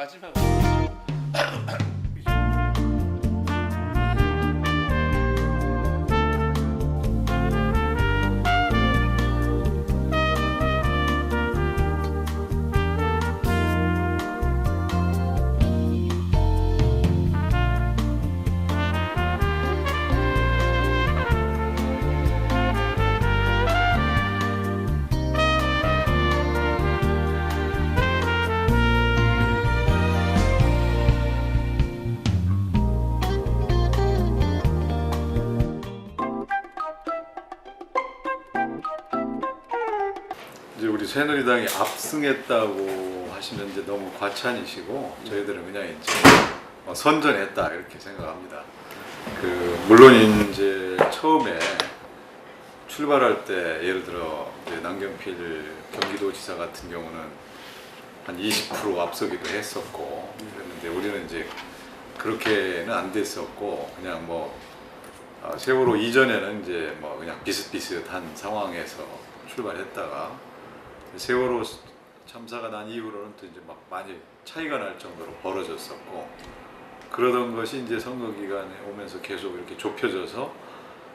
마지막 우리 새누리당이 압승했다고 하시면 이제 너무 과찬이시고 저희들은 그냥 이제 어, 선전했다 이렇게 생각합니다. 그 물론 이제 처음에 출발할 때 예를 들어 남경필 경기도지사 같은 경우는 한 20% 앞서기도 했었고 그랬는데 우리는 이제 그렇게는 안 됐었고 그냥 뭐 어, 세월호 이전에는 이제 뭐 그냥 비슷비슷한 상황에서 출발했다가 세월호 참사가 난 이후로는 또 이제 막 많이 차이가 날 정도로 벌어졌었고 그러던 것이 이제 선거 기간에 오면서 계속 이렇게 좁혀져서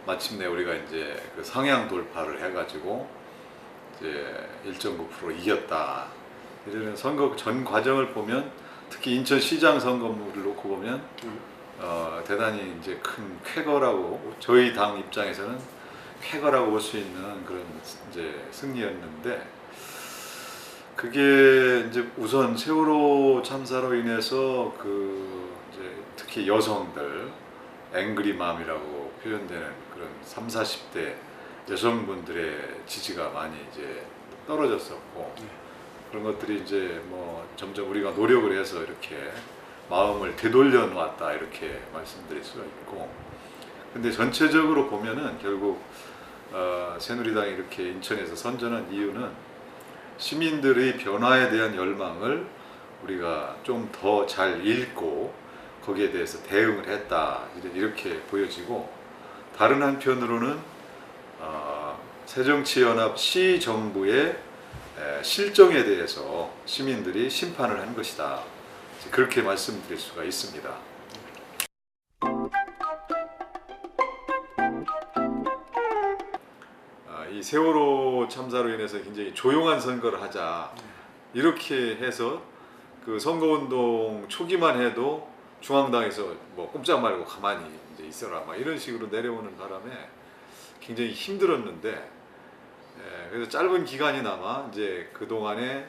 마침내 우리가 이제 그 상향 돌파를 해가지고 이제 1.9% 이겼다. 이러는 선거 전 과정을 보면 특히 인천시장 선거물을 놓고 보면 어, 대단히 이제 큰 쾌거라고 저희 당 입장에서는 쾌거라고 볼 수 있는 그런 이제 승리였는데 그게 이제 우선 세월호 참사로 인해서 그 이제 특히 여성들 앵그리맘이라고 표현되는 그런 3, 40대 여성분들의 지지가 많이 이제 떨어졌었고 그런 것들이 이제 뭐 점점 우리가 노력을 해서 이렇게 마음을 되돌려 놓았다 이렇게 말씀드릴 수가 있고 근데 전체적으로 보면은 결국 어, 새누리당이 이렇게 인천에서 선전한 이유는 시민들의 변화에 대한 열망을 우리가 좀 더 잘 읽고 거기에 대해서 대응을 했다 이렇게 보여지고 다른 한편으로는 어, 새정치연합 시정부의 에, 실정에 대해서 시민들이 심판을 한 것이다 그렇게 말씀드릴 수가 있습니다. 세월호 참사로 인해서 굉장히 조용한 선거를 하자. 이렇게 해서 그 선거운동 초기만 해도 중앙당에서 뭐 꼼짝 말고 가만히 이제 있어라. 막 이런 식으로 내려오는 바람에 굉장히 힘들었는데 에, 그래서 짧은 기간이나마 이제 그 동안에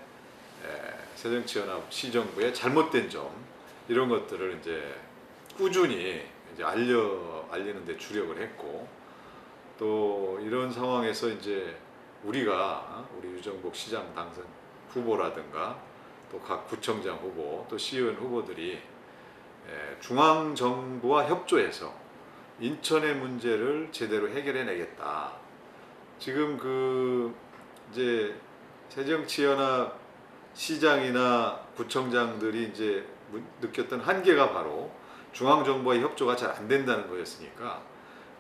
새정치연합 시정부의 잘못된 점 이런 것들을 이제 꾸준히 이제 알려 알리는데 주력을 했고 또 이런 상황에서 이제 우리가 어, 우리 유정복 시장 당선 후보라든가 또 각 구청장 후보 또 시의원 후보들이 에, 중앙 정부와 협조해서 인천의 문제를 제대로 해결해 내겠다. 지금 그 이제 새정치연합 시장이나 구청장들이 이제 무- 느꼈던 한계가 바로 중앙 정부와의 협조가 잘 안 된다는 거였으니까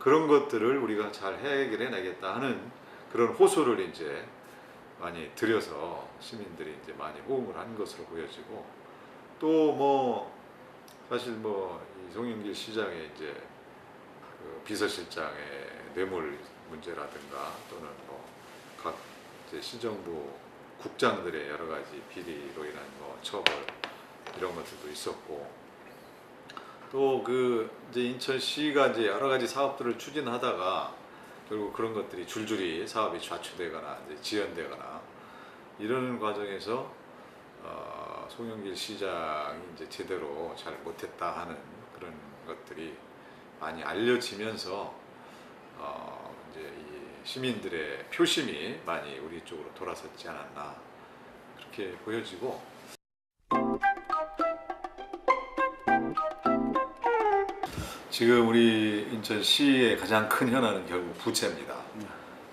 그런 것들을 우리가 잘 해결해 내겠다 하는 그런 호소를 이제 많이 들여서 시민들이 이제 많이 호응을 한 것으로 보여지고 또 뭐 사실 뭐 이송영길 시장의 이제 그 비서실장의 뇌물 문제라든가 또는 뭐각 시정부 국장들의 여러 가지 비리로 인한 뭐 처벌 이런 것들도 있었고 또 그 이제 인천시가 이제 여러 가지 사업들을 추진하다가 결국 그런 것들이 줄줄이 사업이 좌초되거나 이제 지연되거나 이러는 과정에서 어, 송영길 시장이 이제 제대로 잘 못했다 하는 그런 것들이 많이 알려지면서 어, 이제 이 시민들의 표심이 많이 우리 쪽으로 돌아섰지 않았나 그렇게 보여지고 지금 우리 인천시의 가장 큰 현안은 결국 부채입니다.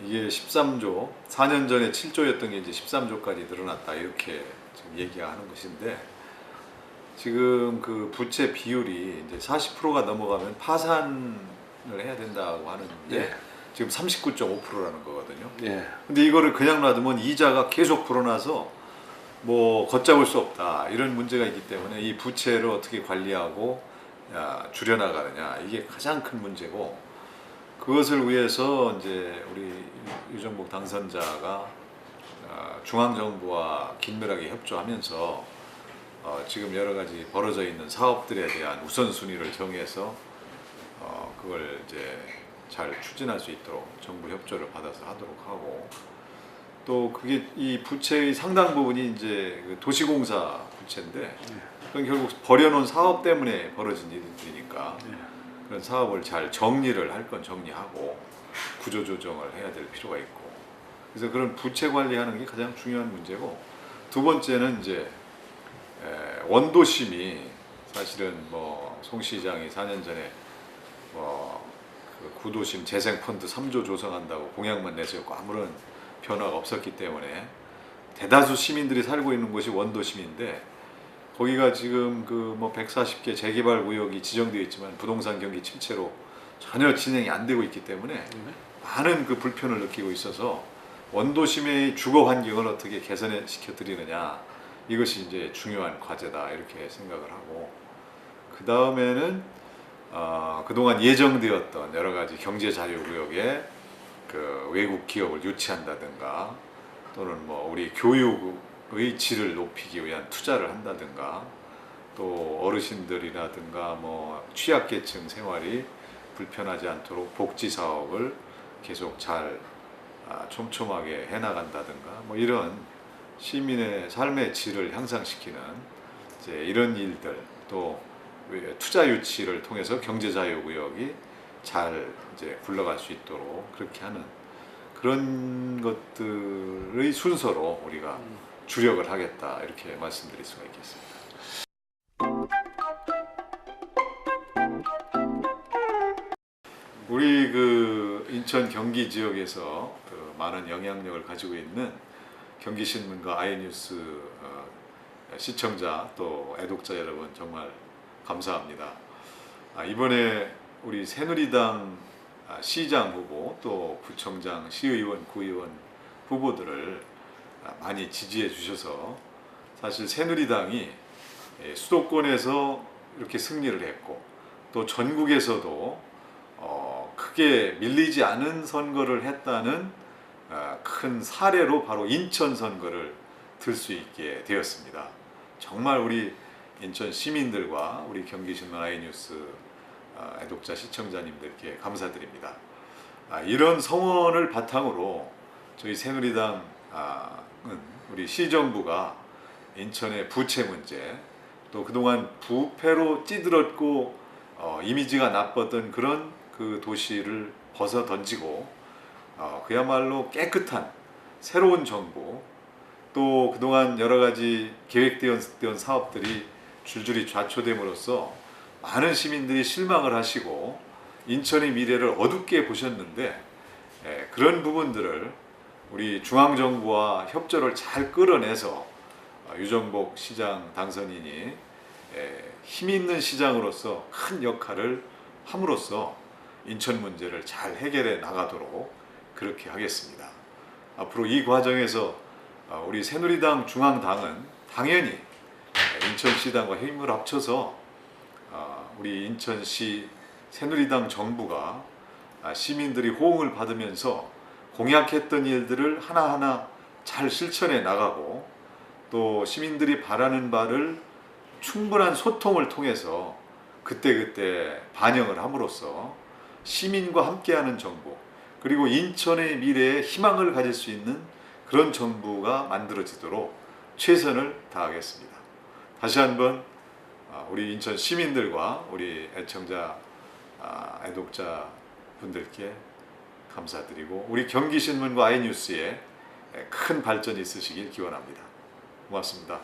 이게 13조, 4년 전에 7조였던 게 이제 13조까지 늘어났다 이렇게 지금 얘기하는 것인데 지금 그 부채 비율이 이제 40%가 넘어가면 파산을 해야 된다고 하는데 예. 지금 39.5%라는 거거든요. 예. 근데 이거를 그냥 놔두면 이자가 계속 불어나서 뭐 걷잡을 수 없다 이런 문제가 있기 때문에 이 부채를 어떻게 관리하고 야, 줄여나가느냐. 이게 가장 큰 문제고 그것을 위해서 이제 우리 유정복 당선자가 어, 중앙정부와 긴밀하게 협조하면서 어, 지금 여러 가지 벌어져 있는 사업들에 대한 우선순위를 정해서 어, 그걸 이제 잘 추진할 수 있도록 정부 협조를 받아서 하도록 하고 또 그게 이 부채의 상당 부분이 이제 그 도시공사 부채인데 그건 결국 버려놓은 사업 때문에 벌어진 일들이니까 그런 사업을 잘 정리를 할 건 정리하고 구조 조정을 해야 될 필요가 있고. 그래서 그런 부채 관리하는 게 가장 중요한 문제고 두 번째는 이제 에, 원도심이 사실은 뭐 송 시장이 4년 전에 뭐그 구도심 재생 펀드 3조 조성한다고 공약만 내세웠고 아무런 변화가 없었기 때문에 대다수 시민들이 살고 있는 곳이 원도심인데 거기가 지금 그 뭐 140개 재개발 구역이 지정되어 있지만 부동산 경기 침체로 전혀 진행이 안 되고 있기 때문에 많은 그 불편을 느끼고 있어서 원도심의 주거 환경을 어떻게 개선해 시켜 드리느냐 이것이 이제 중요한 과제다 이렇게 생각을 하고 그 다음에는 어, 그동안 예정되었던 여러 가지 경제 자유 구역에 그 외국 기업을 유치한다든가 또는 뭐 우리 교육의 질을 높이기 위한 투자를 한다든가 또 어르신들이라든가 뭐 취약계층 생활이 불편하지 않도록 복지 사업을 계속 잘 아, 촘촘하게 해나간다든가 뭐 이런 시민의 삶의 질을 향상시키는 이제 이런 일들 또왜 투자 유치를 통해서 경제 자유 구역이 잘 이제 굴러갈 수 있도록 그렇게 하는 그런 것들의 순서로 우리가 주력을 하겠다 이렇게 말씀드릴 수가 있겠습니다. 우리 그 인천 경기 지역에서 그 많은 영향력을 가지고 있는 경기 신문과 아이뉴스 어, 시청자 또 애독자 여러분 정말 감사합니다. 아, 이번에 우리 새누리당 아, 시장 후보 또 구청장, 시의원, 구의원 후보들을 아, 많이 지지해 주셔서 사실 새누리당이 예, 수도권에서 이렇게 승리를 했고 또 전국에서도 어, 크게 밀리지 않은 선거를 했다는 아, 큰 사례로 바로 인천 선거를 들 수 있게 되었습니다. 정말 우리 인천 시민들과 우리 경기신문 아이뉴스 아, 애독자 시청자님들께 감사드립니다. 아, 이런 성원을 바탕으로 저희 새누리당은 우리 시정부가 인천의 부채 문제 또 그동안 부패로 찌들었고 어, 이미지가 나빴던 그런 그 도시를 벗어 던지고 어, 그야말로 깨끗한 새로운 정부 또 그동안 여러 가지 계획되었던 사업들이 줄줄이 좌초됨으로써 많은 시민들이 실망을 하시고 인천의 미래를 어둡게 보셨는데 예, 그런 부분들을 우리 중앙정부와 협조를 잘 끌어내서 어, 유정복 시장 당선인이 예, 힘 있는 시장으로서 큰 역할을 함으로써 인천 문제를 잘 해결해 나가도록 그렇게 하겠습니다. 앞으로 이 과정에서 어, 우리 새누리당 중앙당은 당연히 인천시당과 힘을 합쳐서 어, 우리 인천시 새누리당 정부가 아, 시민들이 호응을 받으면서 공약했던 일들을 하나하나 잘 실천해 나가고 또 시민들이 바라는 바를 충분한 소통을 통해서 그때그때 반영을 함으로써 시민과 함께하는 정부 그리고 인천의 미래에 희망을 가질 수 있는 그런 정부가 만들어지도록 최선을 다하겠습니다. 다시 한번 아, 아, 우리 인천 시민들과 우리 애청자 아, 애독자 분들께 감사드리고 우리 경기신문과 아이뉴스에 예, 큰 발전이 있으시길 기원합니다. 고맙습니다.